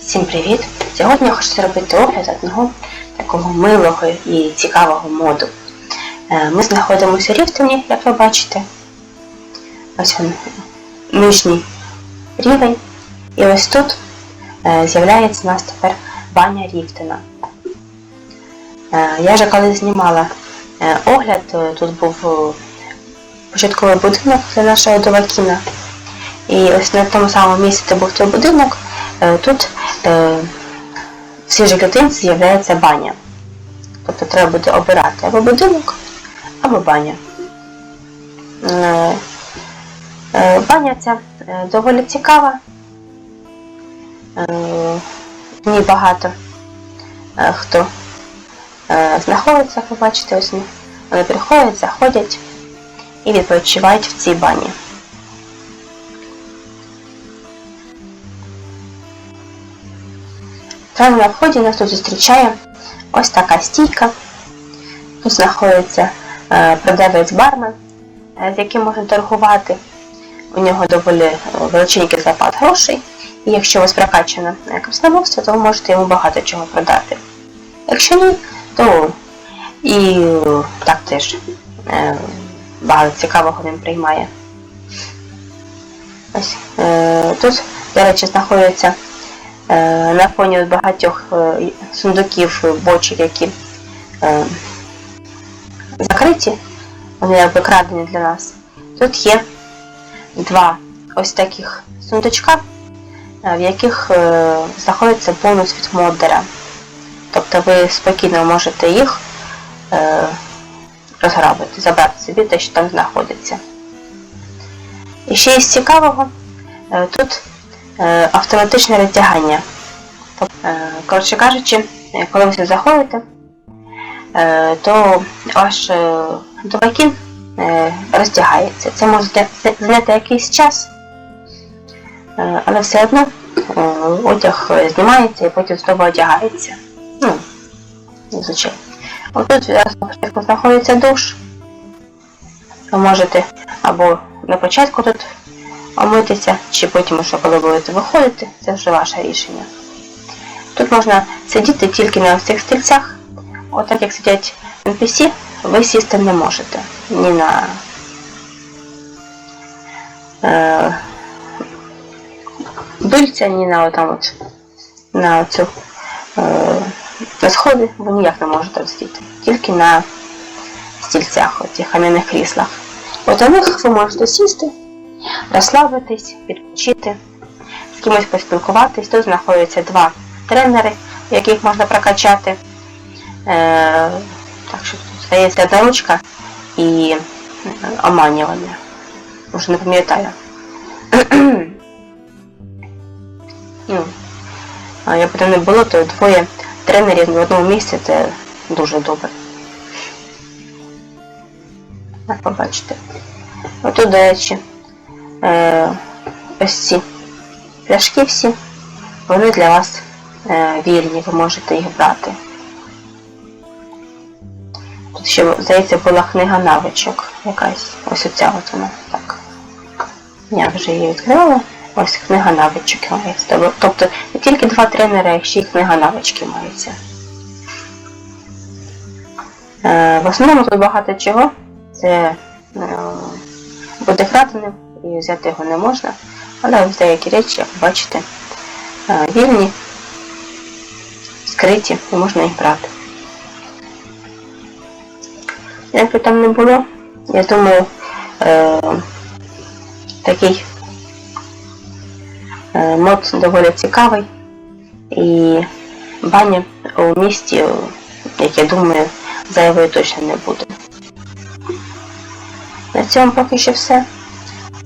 Всім привіт! Сьогодні я хочу зробити огляд одного такого милого і цікавого моду. Е, Ми знаходимося у Рівтоні, як ви бачите. Ось він, нижній рівень. І ось тут е, з'являється у нас тепер баня Рівтона. Е, Я вже коли знімала огляд, тут був початковий будинок для нашого Довакіна. І ось на тому самому місці, де був той будинок, тут е, в же клітинці з'являється баня. Тобто треба буде обирати або будинок, або баня. Е, е, Баня ця е, доволі цікава. Е, В ній багато е, хто е, знаходиться, як ви бачите, ось Вони приходять, заходять і відпочивають в цій бані. Прямо на вході нас тут зустрічає ось така стійка. Тут знаходиться е, продавець бармен, е, з яким можна торгувати. У нього доволі е, величенький запас грошей. І якщо у вас прокачане красномовство, то ви можете йому багато чого продати. Якщо ні, то і так теж багато цікавого він приймає. Ось, тут, до речі, знаходиться на фоні багатьох е, сундуків, е, бочок, які е, закриті, вони якби крадені для нас. Тут є два ось таких сундучка, е, в яких е, знаходиться бонус від моддера. Тобто ви спокійно можете їх е, розграбити, забрати собі те, що там знаходиться. І ще із цікавого, е, тут е, автоматичне роздягання. Тобто, е, коротше кажучи, е, коли ви сюди заходите, е, то ваш е, довакін е. Це може зня- зайняти якийсь час, е, але все одно е, одяг е, знімається і потім знову одягається. Ну, звичайно. Отут зараз на початку знаходиться душ. Ви можете або на початку тут омитися, чи потім, уже коли будете виходити, це вже ваше рішення. Тут можна сидіти тільки на цих стільцях. Отак як сидять NPC, ви сісти не можете. Ні на е, дульця, ні на отам от, на цю е, на сходи ви ніяк не можете сидіти. Тільки на стільцях, оцих кам'яних кріслах. От на них ви можете сісти, розслабитись, відпочити, з кимось поспілкуватись. Тут знаходяться два тренери, яких можна прокачати. Е, так що тут здається одна ручка і е, оманювання. Вже не пам'ятаю. ну, як там не було, то двоє тренерів в одному місці це дуже добре. Як побачите. Отут, до речі, е, ось ці пляшки всі, вони для вас е, вільні, ви можете їх брати. Тут ще, здається, була книга навичок якась. Ось оця от вона. Так. Я вже її відкрила. Ось книга навичок мається. Тобто- не тільки два тренери, а ще й книга навички мається. Е, в основному тут багато чого. Це буде краденим і взяти його не можна. Але ось деякі речі, як бачите, е, вільні, скриті, і можна їх брати. Як би там не було, я думаю, е, такий е, мод доволі цікавий. І баня у місті, як я думаю, зайвою точно не буде. На цьому поки що все.